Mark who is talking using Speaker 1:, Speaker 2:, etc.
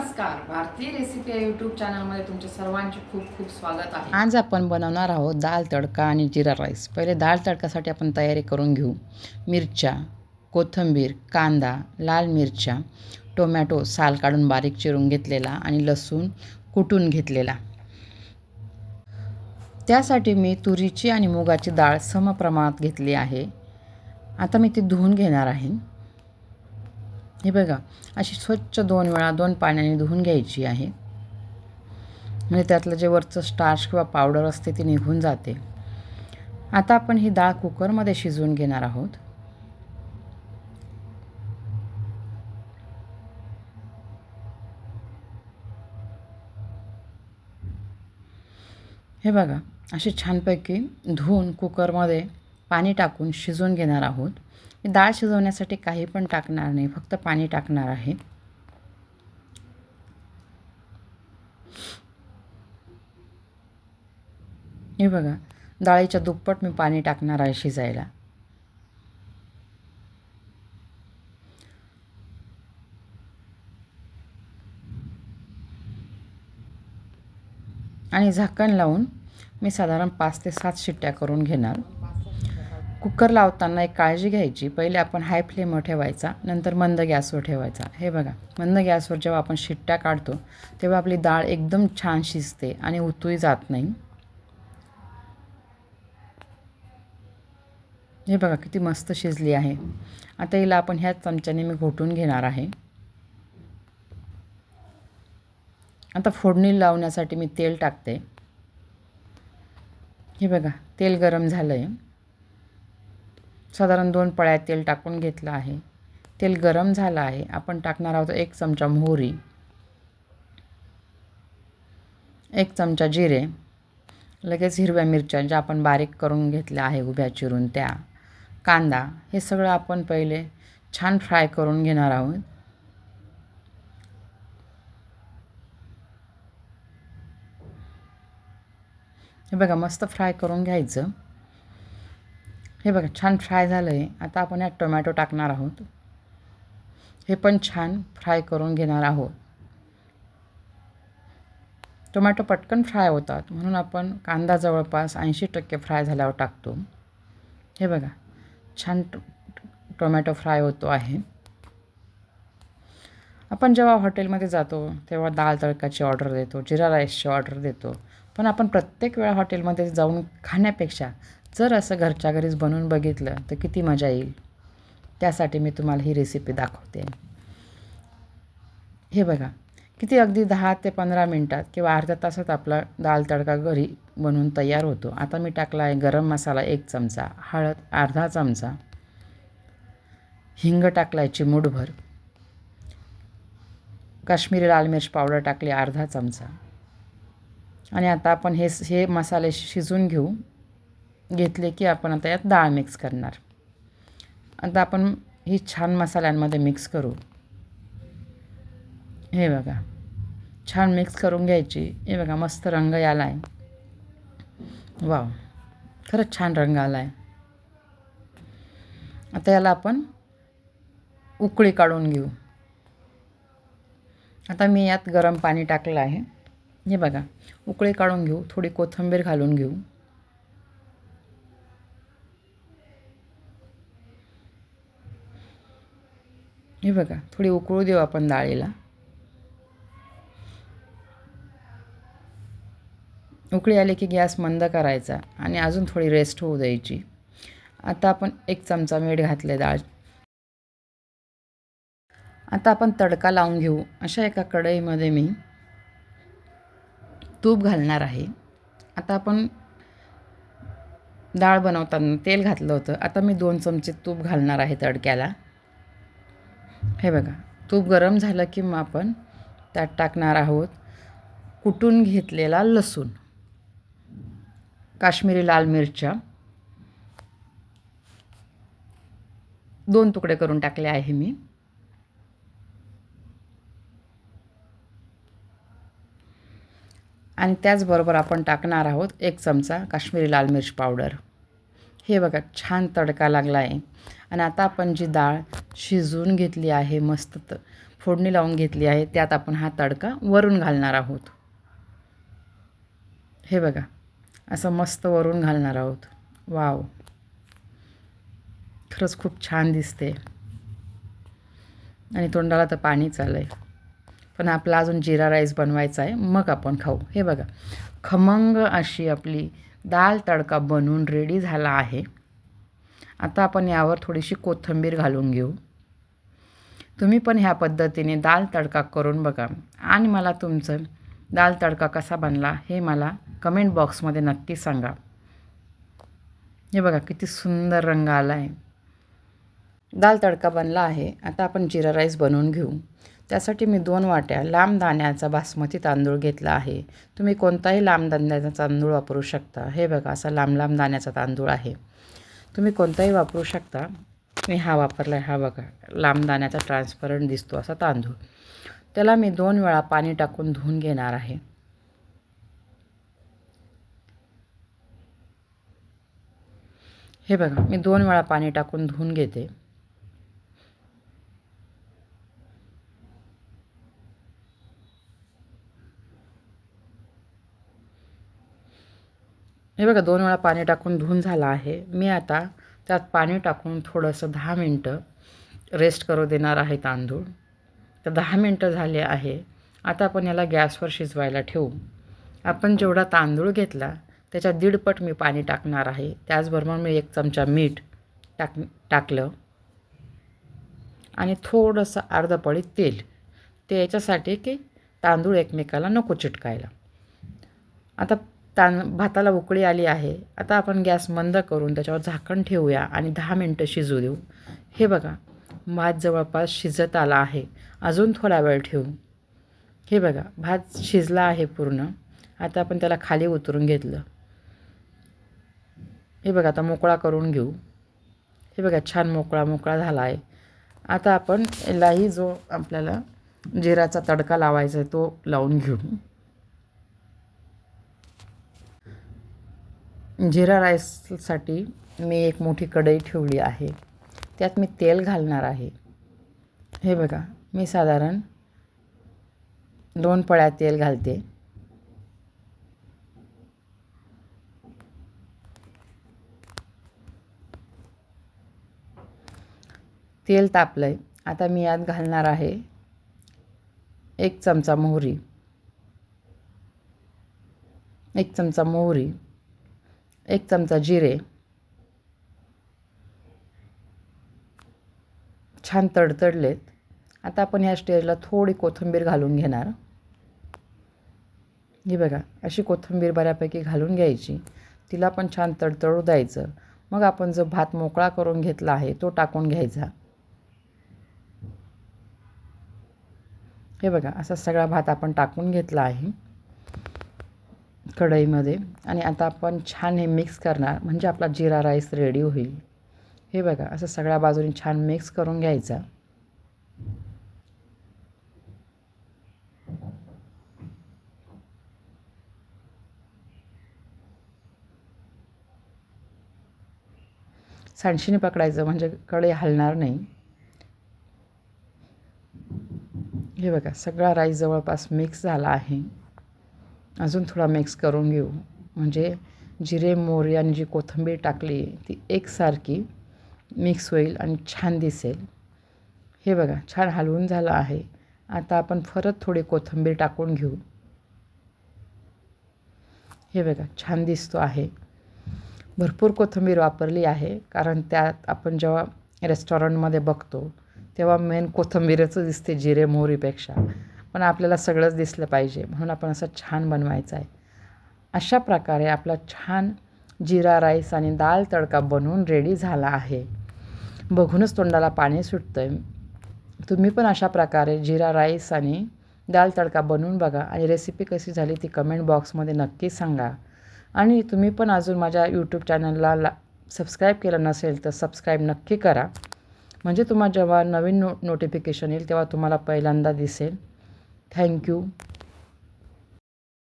Speaker 1: नमस्कार. भारतीय रेसिपी या यूट्यूब चॅनलमध्ये तुमचे सर्वांचे खूप खूप स्वागत आहे.
Speaker 2: आज आपण बनवणार आहोत दाल तडका आणि जिरा राईस. पहिले दाल तडकासाठी आपण तयारी करून घेऊ. मिरच्या कोथिंबीर कांदा लाल मिरच्या टोमॅटो साल काढून बारीक चिरून घेतलेला आणि लसूण कुटून घेतलेला. त्यासाठी मी तुरीची आणि मुगाची डाळ समप्रमाणात घेतली आहे. आता मी ती धुवून घेणार आहे. हे बघा अशी स्वच्छ दोन वेळा दोन पाण्याने धुवून घ्यायची आहे. म्हणजे त्यातलं जे वरचं स्टार्च किंवा पावडर असते ती निघून जाते. आता आपण ही डाळ कुकरमध्ये शिजवून घेणार आहोत. हे बघा अशी छानपैकी धुवून कुकरमध्ये पाणी टाकून शिजवून घेणार आहोत. मी डाळ शिजवण्यासाठी काही पण टाकणार नाही फक्त पाणी टाकणार आहे. हे बघा डाळीच्या दुप्पट मी पाणी टाकणार आहे शिजायला. आणि झाकण लावून मी साधारण पाच ते सात शिट्ट्या करून घेणार. कुकर लावताना एक काळजी घ्यायची. पहिले आपण हाय फ्लेमवर ठेवायचा नंतर मंद गॅसवर ठेवायचा. हे बघा मंद गॅसवर जेव्हा आपण शिट्ट्या काढतो तेव्हा आपली डाळ एकदम छान शिजते आणि उतूही जात नाही. हे बघा किती मस्त शिजली आहे. आता हिला आपण ह्याच चमच्याने मी घोटून घेणार आहे. आता फोडणी लावण्यासाठी मी तेल टाकते. हे बघा तेल गरम झालं आहे साधारण दोन पळ्या तेल टाकून घेतलं आहे. तेल गरम झालं आहे. आपण टाकणार आहोत एक चमचा मोहरी एक चमचा जिरे लगेच हिरव्या मिरच्या ज्या आपण बारीक करून घेतल्या आहे उभ्या चिरून त्या कांदा हे सगळं आपण पहिले छान फ्राय करून घेणार आहोत. हे बघा मस्त फ्राय करून घ्यायचं. हे बघा छान फ्राय झालं आहे आता आपण यात टोमॅटो टाकणार आहोत. हे पण छान फ्राय करून घेणार आहोत. टोमॅटो पटकन फ्राय होतात. म्हणून आपण कांदा जवळपास ऐंशी टक्के फ्राय झाल्यावर टाकतो. हे बघा छान टोमॅटो फ्राय होतो आहे. आपण जेव्हा हॉटेलमध्ये जातो तेव्हा दाल तडकाची ऑर्डर देतो जिरा राईसची ऑर्डर देतो. पण आपण प्रत्येक वेळा हॉटेलमध्ये जाऊन खाण्यापेक्षा जर असं घरच्या घरीच बनवून बघितलं तर किती मजा येईल. त्यासाठी मी तुम्हाला ही रेसिपी दाखवते. हे बघा किती अगदी दहा ते पंधरा मिनटात किंवा अर्ध्या तासात आपला दाल तडका घरी बनवून तयार होतो. आता मी टाकला आहे गरम मसाला एक चमचा हळद अर्धा चमचा हिंग टाकला आहे चिमूटभर काश्मीरी लाल मिरच पावडर टाकली अर्धा चमचा. आणि आता आपण हे हे मसाले शिजून घेऊ. घेतले की आपण आता यात डाळ मिक्स करणार. आता आपण ही छान मसाल्यांमध्ये मिक्स करू. हे बघा. छान मिक्स करून घ्यायची. हे बघा मस्त रंग याला आहे वाव. खरंच छान रंग आला आहे आता याला आपण उकळी काढून घेऊ. आता मी यात गरम पाणी टाकलं आहे. हे बघा. उकळी काढून घेऊ. थोडी कोथिंबीर घालून घेऊ. हे बघा थोडी उकळू देऊ आपण डाळीला. उकळी आली की गॅस मंद करायचा आणि अजून थोडी रेस्ट होऊ द्यायची. आता आपण एक चमचा मीठ घातले डाळ. आता आपण तडका लावून घेऊ. अशा एका कढईमध्ये मी तूप घालणार आहे. आता आपण डाळ बनवताना तेल घातलं होतं. आता मी दोन चमचे तूप घालणार आहे तडक्याला. हे बघा तूप गरम झालं की मग आपण त्यात टाकणार आहोत कुटून घेतलेला लसूण काश्मीरी लाल मिरच्या. दोन तुकडे करून टाकले आहे मी. आणि त्याचबरोबर आपण टाकणार आहोत एक चमचा काश्मीरी लाल मिर्च पावडर. हे बघा छान तडका लागला आहे आणि आता आपण जी डाळ शिजवून घेतली आहे मस्त फोडणी लावून घेतली आहे. त्यात आपण हा तडका वरून घालणार आहोत. हे बघा असं मस्त वरून घालणार आहोत. वाव. खरंच खूप छान दिसते. आणि तोंडाला तर पाणीच आलं आहे पण आपला अजून जिरा राईस बनवायचा आहे. मग आपण खाऊ. हे बघा खमंग अशी आपली दाल तडका बनवून रेडी झाला आहे. आता आपण यावर थोडीशी कोथिंबीर घालून घेऊ. तुम्ही पण ह्या पद्धतीने दाल तडका करून बघा. आणि मला तुमचं दाल तडका कसा बनला हे मला कमेंट बॉक्समध्ये नक्की सांगा. हे बघा किती सुंदर रंग आला आहे दाल तडका बनला आहे. आता आपण जिरा राईस बनवून घेऊ. त्यासाठी मी दोन वाट्या लांब दाण्याचा बासमती तांदूळ घेतला आहे. तुम्ही कोणताही लांब दाण्याचा तांदूळ वापरू शकता. हे बघा असा लांब लांब दाण्याचा तांदूळ आहे. तुम्ही कोणताही वापरू शकता. मी हा वापरला आहे हा बघा. लांब दाण्याचा ट्रान्सपरंट दिसतो असा तांदूळ. त्याला मी दोन वेळा पाणी टाकून धुवून घेणार आहे. हे बघा मी दोन वेळा पाणी टाकून धुवून घेते. हे बघा दोन वेळा पाणी टाकून धुवून झालं आहे. मी आता त्यात पाणी टाकून थोडंसं दहा मिनटं रेस्ट करू देणार आहे तांदूळ. तर दहा मिनटं झाले आहे. आता आपण याला गॅसवर शिजवायला ठेवू. आपण जेवढा तांदूळ घेतला त्याच्या दीडपट मी पाणी टाकणार आहे. त्याचबरोबर मी एक चमचा मीठ टाक टाकलं. आणि थोडंसं अर्धपळी तेल. ते याच्यासाठी की तांदूळ एकमेकाला नको चिटकायला. आता तां भाताला उकळी आली आहे. आता आपण गॅस मंद करून त्याच्यावर झाकण ठेवूया आणि दहा मिनटं शिजू देऊ. हे बघा भात जवळपास शिजत आला आहे. अजून थोडा वेळ ठेवू. हे बघा भात शिजला आहे पूर्ण. आता आपण त्याला खाली उतरून घेतलं. हे बघा आता मोकळा करून घेऊ. हे बघा छान मोकळा मोकळा झाला आहे आता आपण यालाही जो आपल्याला जिराचा तडका लावायचा आहे तो लावून घेऊ. जिरा राईससाठी मी एक मोठी कढई ठेवली आहे. त्यात मी तेल घालणार आहे. हे बघा मी साधारण दोन पळ्या तेल घालते. तेल तापलं आहे आता मी यात घालणार आहे एक चमचा मोहरी. एक चमचा मोहरी. एक चमचा जिरे. छान तडतडलेत. आता आपण ह्या स्टेजला थोडी कोथिंबीर घालून घेणार. हे बघा अशी कोथिंबीर बऱ्यापैकी घालून घ्यायची. तिला पण छान तडतडू द्यायचं. मग आपण जो भात मोकळा करून घेतला आहे तो टाकून घ्यायचा. हे बघा असा सगळा भात आपण टाकून घेतला आहे. कढईमध्ये. आणि आता आपण छान हे मिक्स करणार. म्हणजे आपला जिरा राईस रेडी होईल. हे बघा असं सगळ्या बाजूनी छान मिक्स करून घ्यायचा. सांडशीने पकडायचं म्हणजे कढई हलणार नाही. हे बघा सगळा राईस जवळपास मिक्स झाला आहे. अजून थोडा मिक्स करून घेऊ. म्हणजे जिरे मोहरी आणि जी कोथिंबीर टाकली ती एकसारखी मिक्स होईल आणि छान दिसेल. हे बघा छान हलवून झालं आहे. आता आपण परत थोडी कोथिंबीर टाकून घेऊ. हे बघा छान दिसतो आहे. भरपूर कोथिंबीर वापरली आहे कारण त्यात आपण जेव्हा रेस्टॉरंटमध्ये बघतो तेव्हा मेन कोथिंबीरच दिसते जिरे मोहरीपेक्षा. पण आपल्याला सगळंच दिसलं पाहिजे. म्हणून आपण असं छान बनवायचं आहे. अशा प्रकारे आपला छान जिरा राईस आणि दाल तडका बनवून रेडी झाला आहे. बघूनच तोंडाला पाणी सुटतं आहे तुम्ही पण अशा प्रकारे जिरा राईस आणि दाल तडका बनवून बघा आणि रेसिपी कशी झाली ती कमेंट बॉक्समध्ये नक्की सांगा. आणि तुम्ही पण अजून माझ्या यूट्यूब चॅनलला ला सबस्क्राईब केलं नसेल तर सबस्क्राईब नक्की करा. म्हणजे तुम्हाला जेव्हा नवीन नो नोटिफिकेशन येईल तेव्हा तुम्हाला पहिल्यांदा दिसेल. Thank you